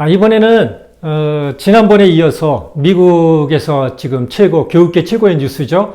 아, 이번에는 어, 지난번에 이어서 미국에서 지금 최고 교육계 최고의 뉴스죠.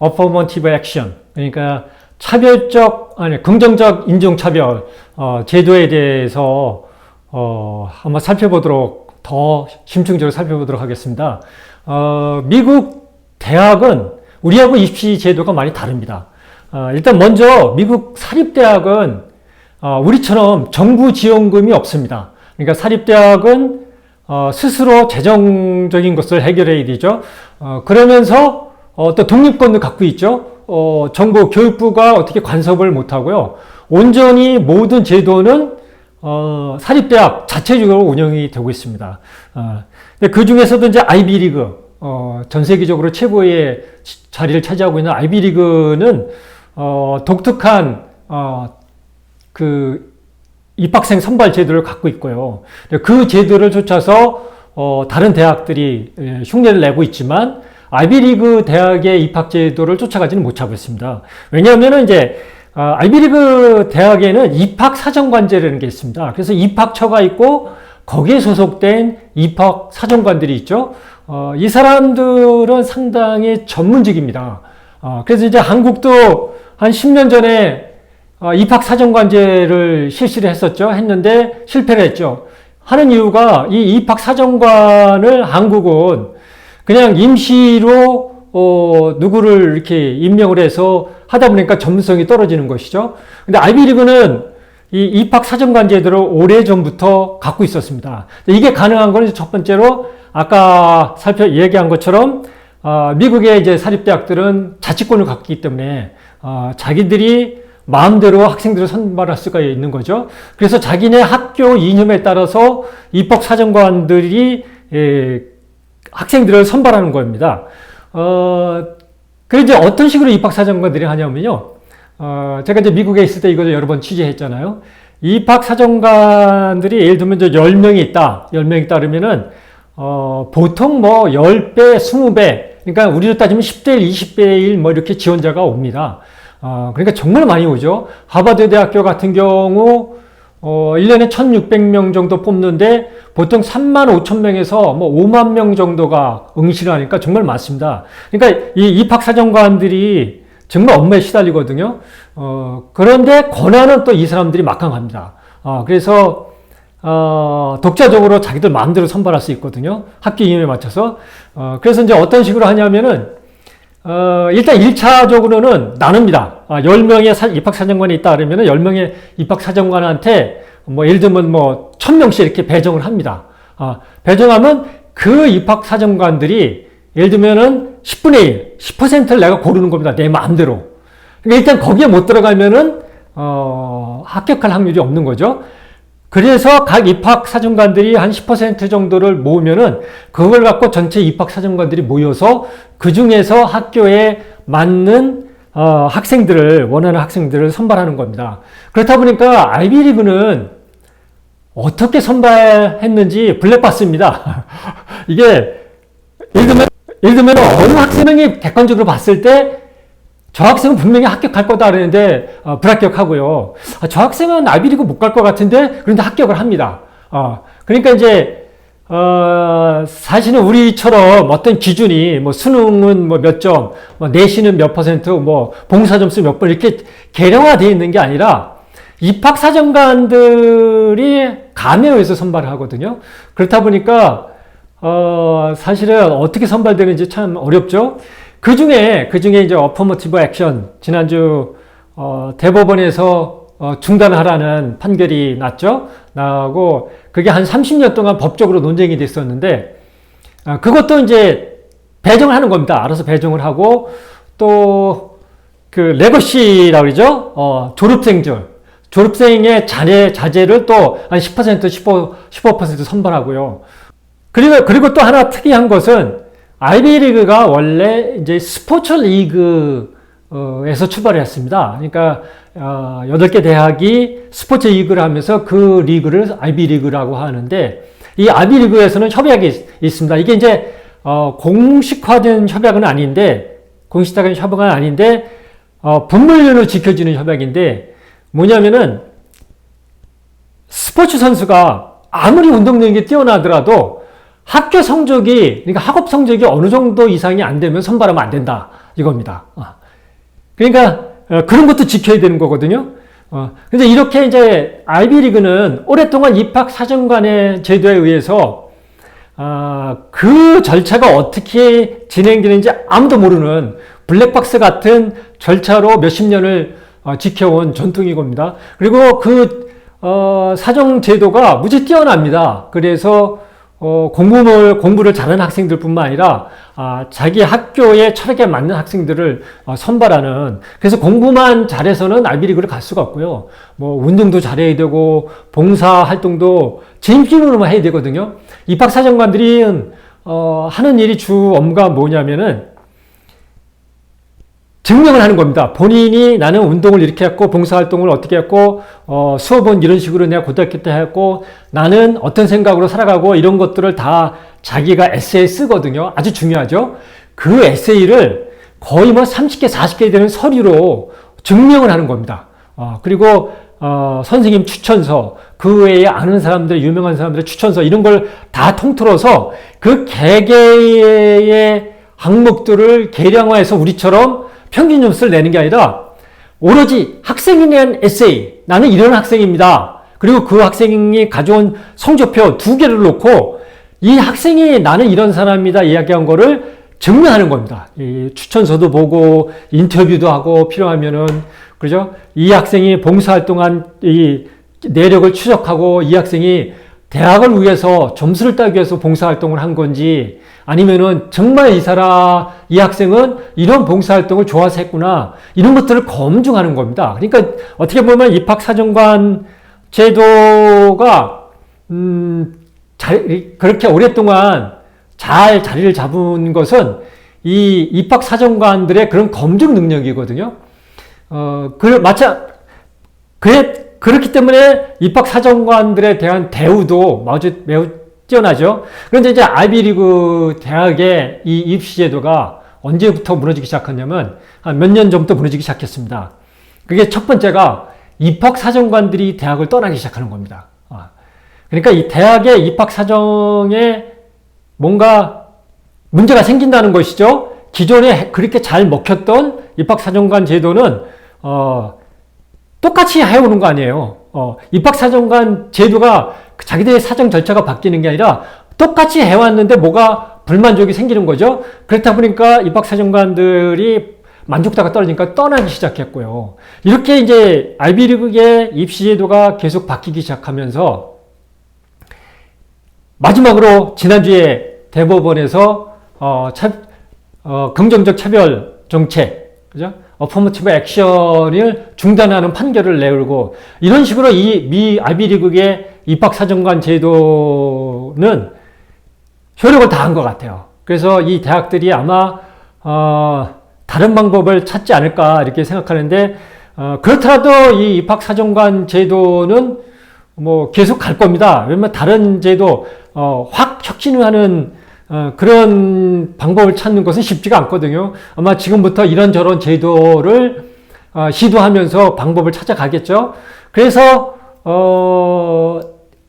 Affirmative Action 그러니까 차별적 아니 긍정적 인종 차별 어, 제도에 대해서 어, 한번 살펴보도록 더 심층적으로 살펴보도록 하겠습니다. 어, 미국 대학은 우리하고 입시 제도가 많이 다릅니다. 어, 일단 먼저 미국 사립대학은 어, 우리처럼 정부 지원금이 없습니다. 그러니까 사립대학은 어, 스스로 재정적인 것을 해결해야 되죠. 어, 그러면서 어, 또 독립권도 갖고 있죠. 어, 정부 교육부가 어떻게 간섭을 못하고요. 온전히 모든 제도는 어, 사립대학 자체적으로 운영이 되고 있습니다. 어, 그 중에서도 이제 아이비리그, 어, 전 세계적으로 최고의 자리를 차지하고 있는 아이비리그는 어, 독특한 어, 그 입학생 선발 제도를 갖고 있고요. 그 제도를 쫓아서 어, 다른 대학들이 예, 흉내를 내고 있지만 아이비리그 대학의 입학 제도를 쫓아가지는 못하고 있습니다. 왜냐하면 이제 어, 아이비리그 대학에는 입학 사정관제라는 게 있습니다. 그래서 입학처가 있고 거기에 소속된 입학 사정관들이 있죠. 어, 이 사람들은 상당히 전문직입니다. 어, 그래서 이제 한국도 한 10년 전에 어, 입학 사정관제를 실시를 했었죠. 했는데 실패를 했죠. 하는 이유가 이 입학 사정관을 한국은 그냥 임시로 어, 누구를 이렇게 임명을 해서 하다 보니까 전문성이 떨어지는 것이죠. 근데 아이비리그는 이 입학 사정관 제도를 오래 전부터 갖고 있었습니다. 이게 가능한 거는 첫 번째로 아까 살펴 얘기한 것처럼 어, 미국의 이제 사립대학들은 자치권을 갖고 있기 때문에 어, 자기들이 마음대로 학생들을 선발할 수가 있는 거죠. 그래서 자기네 학교 이념에 따라서 입학 사정관들이 예, 학생들을 선발하는 겁니다. 어, 그래 이제 어떤 식으로 입학 사정관들이 하냐면요. 어, 제가 이제 미국에 있을 때 이걸 여러 번 취재했잖아요. 입학 사정관들이 예를 들면 이제 10명이 있다. 10명이 있다 그러면은 어, 보통 뭐 10배, 20배, 그러니까 우리로 따지면 10대 1, 20대 1뭐 이렇게 지원자가 옵니다. 어, 그러니까 정말 많이 오죠. 하버드 대학교 같은 경우 어, 1년에 1,600명 정도 뽑는데 보통 3만 5천 명에서 뭐 5만 명 정도가 응시를 하니까 정말 많습니다. 그러니까 이 입학 사정관들이 정말 업무에 시달리거든요. 어, 그런데 권한은 또 이 사람들이 막강합니다. 어, 그래서 어, 독자적으로 자기들 마음대로 선발할 수 있거든요. 학교 이념에 맞춰서. 어, 그래서 이제 어떤 식으로 하냐면은 어, 일단 1차적으로는 나눕니다. 아, 10명의 입학사정관이 있다 그러면 10명의 입학사정관한테 뭐 예를 들면 뭐 1000명씩 이렇게 배정을 합니다. 아, 배정하면 그 입학사정관들이 예를 들면은 10분의 1, 10%를 내가 고르는 겁니다. 내 마음대로. 그러니까 일단 거기에 못 들어가면은 어, 합격할 확률이 없는 거죠. 그래서 각 입학 사정관들이 한 10% 정도를 모으면은 그걸 갖고 전체 입학 사정관들이 모여서 그 중에서 학교에 맞는 어, 학생들을 원하는 학생들을 선발하는 겁니다. 그렇다 보니까 아이비리그는 어떻게 선발했는지 블랙박스입니다. 이게 예를 들면 예를 들면 어느 학생이 객관적으로 봤을 때 저 학생은 분명히 합격할 거다 그러는데 어, 불합격하고요. 아, 저 학생은 아이비리그 못 갈 것 같은데 그런데 합격을 합니다. 어, 그러니까 이제 어, 사실은 우리처럼 어떤 기준이 뭐 수능은 뭐 몇 점, 뭐 내신은 몇 퍼센트, 뭐 봉사 점수 몇 번 이렇게 계량화되어 있는 게 아니라 입학 사정관들이 감회에서 선발을 하거든요. 그렇다 보니까 어, 사실은 어떻게 선발되는지 참 어렵죠. 그 중에, 그 중에 이제 어퍼머티브 액션, 지난주, 어, 대법원에서 어, 중단하라는 판결이 났죠. 나고, 그게 한 30년 동안 법적으로 논쟁이 됐었는데, 어, 그것도 이제 배정을 하는 겁니다. 알아서 배정을 하고, 또, 그, 레거시라고 그러죠. 어, 졸업생들. 졸업생의 자녀, 자제를 또 한 10%, 15, 15% 선발하고요. 그리고, 그리고 또 하나 특이한 것은, 아이비리그가 원래 이제 스포츠 리그에서 출발을 했습니다. 그러니까 어, 8개 대학이 스포츠 리그를 하면서 그 리그를 아이비리그라고 하는데 이 아이비리그에서는 협약이 있습니다. 이게 이제 어, 공식화된 협약은 아닌데 공식화된 협약은 아닌데 어, 분물론을 지켜주는 협약인데 뭐냐면은 스포츠 선수가 아무리 운동 능력이 뛰어나더라도 학교 성적이 그러니까 학업 성적이 어느 정도 이상이 안 되면 선발하면 안 된다 이겁니다. 어. 그러니까 어, 그런 것도 지켜야 되는 거거든요. 어, 근데 이렇게 이제 아이비리그는 오랫동안 입학 사정관의 제도에 의해서 아, 그 절차가 어떻게 진행되는지 아무도 모르는 블랙박스 같은 절차로 몇십 년을 어, 지켜온 전통이 겁니다. 그리고 그 어, 사정 제도가 무지 뛰어납니다. 그래서 어, 공부를, 공부를 잘하는 학생들 뿐만 아니라 아, 자기 학교의 철학에 맞는 학생들을 어, 선발하는 그래서 공부만 잘해서는 아이비리그를 갈 수가 없고요. 뭐 운동도 잘해야 되고 봉사 활동도 진심으로만 해야 되거든요. 입학사정관들이 어, 하는 일이 주 업무가 뭐냐면은 증명을 하는 겁니다. 본인이 나는 운동을 이렇게 했고, 봉사활동을 어떻게 했고, 어, 수업은 이런 식으로 내가 고등학교 때 했고, 나는 어떤 생각으로 살아가고, 이런 것들을 다 자기가 에세이 쓰거든요. 아주 중요하죠. 그 에세이를 거의 뭐 30개, 40개 되는 서류로 증명을 하는 겁니다. 어, 그리고, 어, 선생님 추천서, 그 외에 아는 사람들, 유명한 사람들의 추천서, 이런 걸 다 통틀어서 그 개개의 항목들을 계량화해서 우리처럼 평균 점수를 내는 게 아니라 오로지 학생에 대한 에세이. 나는 이런 학생입니다. 그리고 그 학생이 가져온 성적표 두 개를 놓고 이 학생이 나는 이런 사람입니다. 이야기한 거를 증명하는 겁니다. 이 추천서도 보고 인터뷰도 하고 필요하면은 그죠? 이 학생이 봉사활동한 이 내력을 추적하고 이 학생이 대학을 위해서 점수를 따기 위해서 봉사활동을 한 건지 아니면은 정말 이 사람, 이 학생은 이런 봉사활동을 좋아서 했구나. 이런 것들을 검증하는 겁니다. 그러니까 어떻게 보면 입학사정관 제도가, 음, 잘, 그렇게 오랫동안 잘 자리를 잡은 것은 이 입학사정관들의 그런 검증 능력이거든요. 어, 그, 마찬, 그래, 그렇기 때문에 입학사정관들에 대한 대우도 아주 매우 뛰어나죠. 그런데 이제 아이비리그 대학의 이 입시 제도가 언제부터 무너지기 시작했냐면 한 몇 년 전부터 무너지기 시작했습니다. 그게 첫 번째가 입학 사정관들이 대학을 떠나기 시작하는 겁니다. 아, 그러니까 이 대학의 입학 사정에 뭔가 문제가 생긴다는 것이죠. 기존에 그렇게 잘 먹혔던 입학 사정관 제도는 어, 똑같이 해오는 거 아니에요. 어, 입학사정관 제도가 자기들의 사정 절차가 바뀌는 게 아니라 똑같이 해왔는데 뭐가 불만족이 생기는 거죠. 그렇다 보니까 입학사정관들이 만족도가 떨어지니까 떠나기 시작했고요. 이렇게 이제 아이비리그의 입시 제도가 계속 바뀌기 시작하면서 마지막으로 지난주에 대법원에서 어, 차, 어, 긍정적 차별 정책, 그죠? 어퍼머티브 액션을 중단하는 판결을 내고 이런 식으로 이 미 아비리그의 입학사정관 제도는 효력을 다한 것 같아요. 그래서 이 대학들이 아마 어, 다른 방법을 찾지 않을까 이렇게 생각하는데 어, 그렇더라도 이 입학사정관 제도는 뭐 계속 갈 겁니다. 왜냐면 다른 제도 어, 확 혁신하는 어, 그런 방법을 찾는 것은 쉽지가 않거든요. 아마 지금부터 이런저런 제도를 어, 시도하면서 방법을 찾아가겠죠. 그래서 어,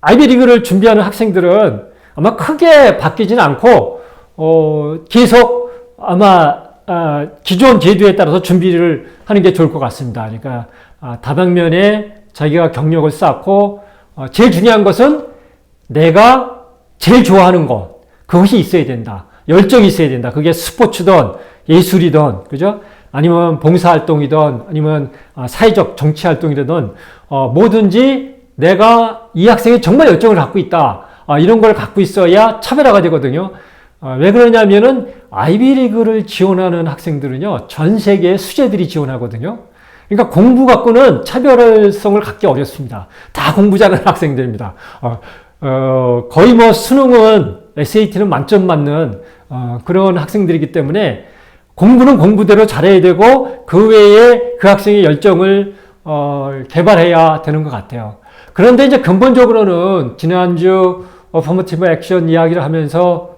아이비리그를 준비하는 학생들은 아마 크게 바뀌지는 않고 어, 계속 아마 아, 기존 제도에 따라서 준비를 하는 게 좋을 것 같습니다. 그러니까 아, 다방면에 자기가 경력을 쌓고 어, 제일 중요한 것은 내가 제일 좋아하는 것 그것이 있어야 된다. 열정이 있어야 된다. 그게 스포츠든 예술이든 그죠? 아니면 봉사활동이든 아니면 아, 사회적 정치활동이든 어, 뭐든지 내가 이 학생이 정말 열정을 갖고 있다. 아, 이런 걸 갖고 있어야 차별화가 되거든요. 아, 왜 그러냐면은 아이비리그를 지원하는 학생들은요 전 세계의 수재들이 지원하거든요. 그러니까 공부 갖고는 차별성을 갖기 어렵습니다. 다 공부 잘하는 학생들입니다. 어, 어, 거의 뭐 수능은 SAT는 만점 맞는 어, 그런 학생들이기 때문에 공부는 공부대로 잘해야 되고 그 외에 그 학생의 열정을 어, 개발해야 되는 것 같아요. 그런데 이제 근본적으로는 지난주 어퍼머티브 액션 이야기를 하면서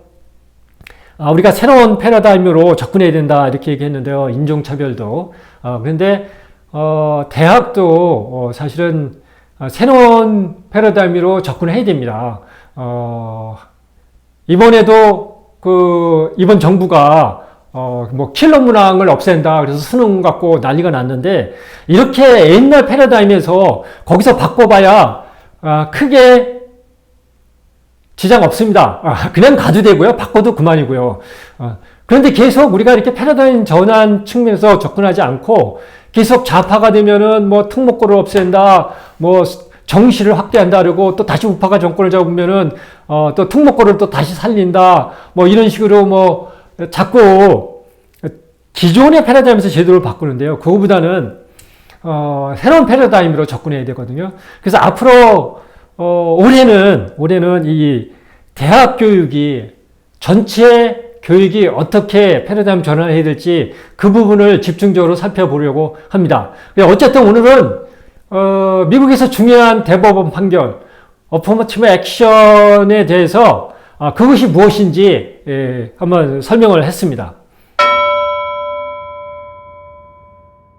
아, 우리가 새로운 패러다임으로 접근해야 된다 이렇게 얘기했는데요. 인종차별도. 어, 그런데 어, 대학도 어, 사실은 어, 새로운 패러다임으로 접근해야 됩니다. 어, 이번에도 그 이번 정부가 어, 뭐 킬러 문항을 없앤다 그래서 수능 갖고 난리가 났는데 이렇게 옛날 패러다임에서 거기서 바꿔봐야 아, 크게 지장 없습니다. 아, 그냥 가도 되고요. 바꿔도 그만이고요. 아, 그런데 계속 우리가 이렇게 패러다임 전환 측면에서 접근하지 않고 계속 좌파가 되면은 뭐 특목고를 없앤다, 뭐 정시를 확대한다 그러고 또 다시 우파가 정권을 잡으면은 어, 또 특목고를 또 다시 살린다, 뭐 이런 식으로 뭐 자꾸 기존의 패러다임에서 제도를 바꾸는데요. 그거보다는 어, 새로운 패러다임으로 접근해야 되거든요. 그래서 앞으로 어, 올해는 올해는 이 대학 교육이 전체 교육이 어떻게 패러다임 전환해야 될지 그 부분을 집중적으로 살펴보려고 합니다. 어쨌든 오늘은 어, 미국에서 중요한 대법원 판결, 어퍼머티브 액션에 대해서 아, 그것이 무엇인지 예, 한번 설명을 했습니다.